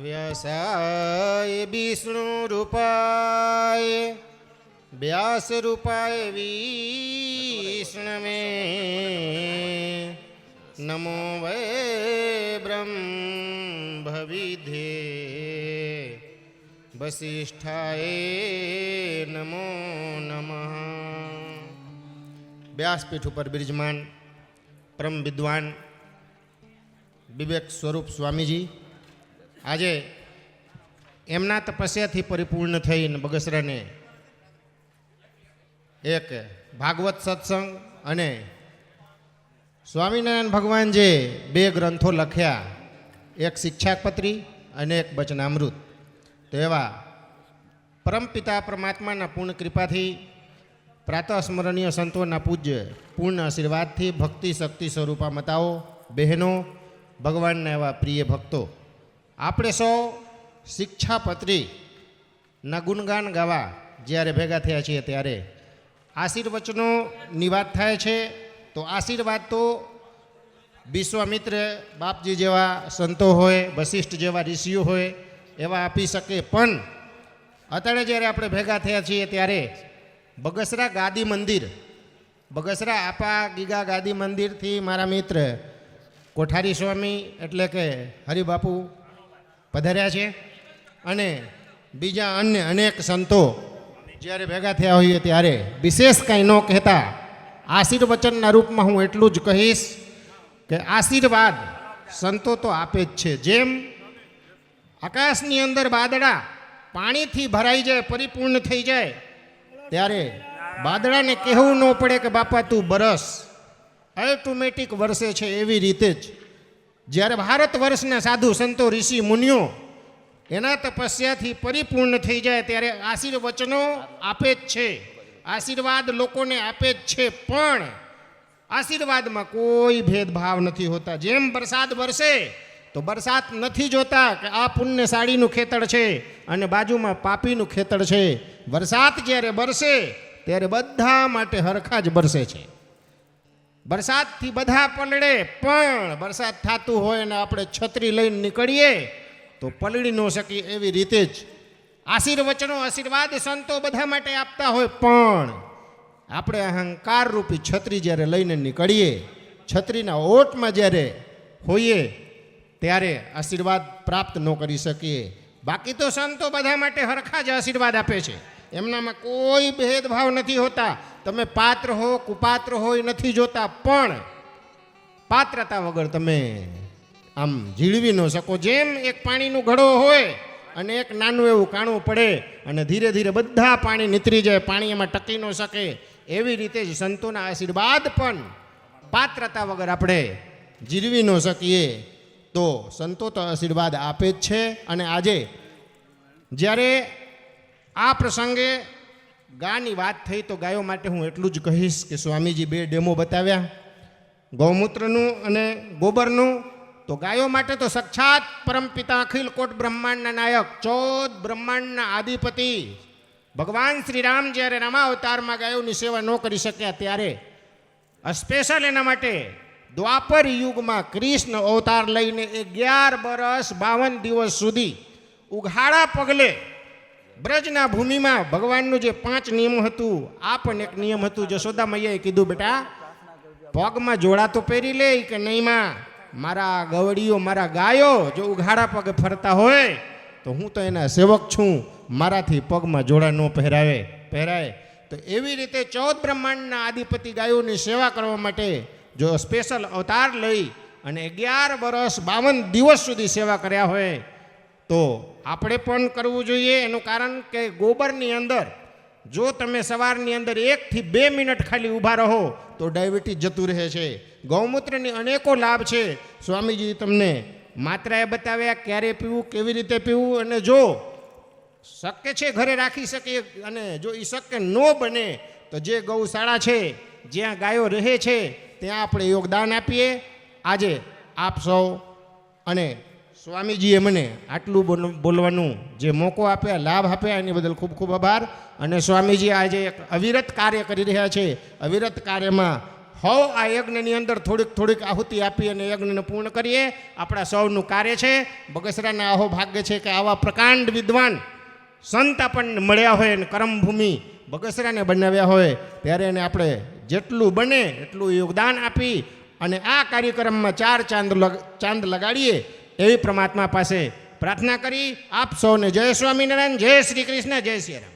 વ્યસાય વિષ્ણુ રૂપાય વ્યાસ રૂપાય વિષ્ણવે નમો વૈ બ્રહ્મ ભવિધે વસિષ્ઠાય નમો નમઃ. વ્યાસપીઠ ઉપર બિરજમાન, પરમ વિદ્વાન, વિવેક સ્વરૂપ સ્વામીજી આજે એમના તપસ્યાથી પરિપૂર્ણ થઈને બગસરાને એક ભાગવત સત્સંગ અને સ્વામિનારાયણ ભગવાન જે બે ગ્રંથો લખ્યા, એક શિક્ષાપત્રી અને એક બચનામૃત તો એવા પરમપિતા પરમાત્માના પૂર્ણ કૃપાથી પ્રાતઃસ્મરણીય સંતોના પૂજ્ય પૂર્ણ આશીર્વાદથી, ભક્તિ શક્તિ સ્વરૂપા મતાઓ, બહેનો, ભગવાનના એવા પ્રિય ભક્તો આપણે સૌ શિક્ષાપત્રીના ગુણગાન ગાવા જ્યારે ભેગા થયા છીએ ત્યારે આશીર્વચનોની વાત થાય છે. તો આશીર્વાદ તો વિશ્વામિત્ર બાપજી જેવા સંતો હોય વશિષ્ઠ જેવા ઋષિઓ હોય એવા આપી શકે. પણ અત્યારે જ્યારે આપણે ભેગા થયા છીએ ત્યારે બગસરા ગાદી મંદિર, બગસરા આપા ગીગા ગાદી મંદિરથી મારા મિત્ર કોઠારી સ્વામી એટલે કે હરિબાપુ પધાર્યા છે. અને બીજા અન્ય અનેક સંતો જ્યારે ભેગા થયા હોઈએ ત્યારે વિશેષ કાંઈ ન કહેતા. આશીર્વચનના રૂપમાં હું એટલું જ કહીશ કે આશીર્વાદ સંતો તો આપે જ છે. જેમ આકાશની અંદર વાદળા પાણીથી ભરાઈ જાય, પરિપૂર્ણ થઈ જાય, ત્યારે વાદળાને કહેવું ન પડે કે, બાપા, તું બરસ. ઓટોમેટિક વરસે છે એવી રીતે જ જ્યારે ભારત વર્ષના સાધુ સંતો ઋષિ મુનિઓ એના તપસ્યાથી પરિપૂર્ણ થઈ જાય ત્યારે આશીર્વચનો આપે જ છે. આશીર્વાદ લોકોને આપે જ છે, પણ આશીર્વાદમાં કોઈ ભેદભાવ નથી હોતા. જેમ વરસાદ વરસે, તો વરસાદ નથી જોતા કે આ પુણ્યશાળીનું ખેતર છે અને બાજુમાં પાપીનું ખેતર છે. વરસાદ જ્યારે બરસે ત્યારે બધા માટે હરખા જ બરસે છે. વરસાદથી બધા પલળે, પણ વરસાદ થતું હોય અને આપણે છત્રી લઈને નીકળીએ, તો પલળી ન શકીએ એવી રીતે જ. આશીર્વચનો, આશીર્વાદ સંતો બધા માટે આપતા હોય, પણ આપણે અહંકાર રૂપી છત્રી જ્યારે લઈને નીકળીએ, છત્રીના ઓટમાં જ્યારે હોઈએ, ત્યારે આશીર્વાદ પ્રાપ્ત ન કરી શકીએ. બાકી તો સંતો બધા માટે હરખા જ આશીર્વાદ આપે છે. એમનામાં કોઈ ભેદભાવ નથી હોતા. તમે પાત્ર હો, કુપાત્ર હો, એ નથી જોતા, પણ પાત્રતા વગર તમે આમ જીળવી ન શકો. જેમ એક પાણીનું ઘડો હોય અને એક નાનું એવું કાણું પડે અને ધીરે ધીરે બધા પાણી નીતરી જાય, પાણી એમાં ટકી ન શકે, એવી રીતે જ સંતોના આશીર્વાદ પણ પાત્રતા વગર આપણે જીરવી ન શકીએ. તો સંતો તો આશીર્વાદ આપે જ છે. અને આજે જ્યારે આ પ્રસંગે ગાની વાત થઈ તો ગાયો માટે હું એટલું જ કહીશ કે સ્વામીજી બે ડેમો બતાવ્યા. ગૌમૂત્રનું અને ગોબરનું. તો ગાયો માટે તો સાક્ષાત પરમપિતા અખિલ કોટ બ્રહ્માંડના નાયક, ચૌદ બ્રહ્માંડના આદિપતિ. ભગવાન શ્રી રામ જ્યારે રામા અવતારમાં ગાયોની સેવા ન કરી શક્યા ત્યારે સ્પેશિયલ એના માટે દ્વાપર યુગમાં કૃષ્ણ અવતાર લઈને અગિયાર બરસ બાવન દિવસ સુધી ઉઘાડા પગલે બ્રજના ભૂમિમાં ભગવાનનું જે પાંચ નિયમ હતું આ પણ એક નિયમ હતું જશોદા મૈયાએ કીધું, બેટા, પગમાં જોડા તો પહેરી લે કે નહીંમાં. મારા ગવડીઓ મારા ગાયો જો ઉઘાડા પગે ફરતા હોય, તો હું તો એના સેવક છું. મારાથી પગમાં જોડા ન પહેરાવે. પહેરાય. તો એવી રીતે ચૌદ બ્રહ્માંડના આદિપતિ ગાયોની સેવા કરવા માટે જો સ્પેશિયલ અવતાર લઈ અને અગિયાર વર્ષ બાવન દિવસ સુધી સેવા કર્યા હોય તો આપણે પણ કરવું જોઈએ. એનું કારણ કે ગોબરની અંદર જો તમે સવારની અંદર એકથી બે મિનિટ ખાલી ઊભા રહો તો ડાયાબિટીસ જતું રહે છે. ગૌમૂત્રની અનેકો લાભ છે. સ્વામીજી તમને માત્રાએ બતાવ્યા ક્યારે પીવું, કેવી રીતે પીવું અને જો શક્ય છે ઘરે રાખી શકીએ અને જો એ શક્ય ન બને તો જે ગૌશાળા છે, જ્યાં ગાયો રહે છે, ત્યાં આપણે યોગદાન આપીએ. આજે આપ સૌ અને સ્વામીજીએ મને આટલું બોલ- બોલવાનું જે મોકો આપ્યા, લાભ આપ્યા, એની બદલ ખૂબ ખૂબ આભાર. અને સ્વામીજી આજે એક અવિરત કાર્ય કરી રહ્યા છે. અવિરત કાર્યમાં હવ આ યજ્ઞની અંદર થોડીક થોડીક આહુતિ આપી અને યજ્ઞને પૂર્ણ કરીએ. આપણા સૌનું કાર્ય છે. બગસરાના આહો ભાગ્ય છે કે આવા પ્રકાંડ વિદ્વાન સંત આપણને મળ્યા હોય અને કર્મભૂમિ બગસરાને બનાવ્યા હોય, ત્યારે એને આપણે જેટલું બને એટલું યોગદાન આપી અને આ કાર્યક્રમમાં ચાર ચાંદ ચાંદ લગાડીએ એવી પ્રમાત્મા પાસે પ્રાર્થના કરી, આપ સૌને જય સ્વામિનારાયણ, જય શ્રી કૃષ્ણ, જય શ્રી રામ.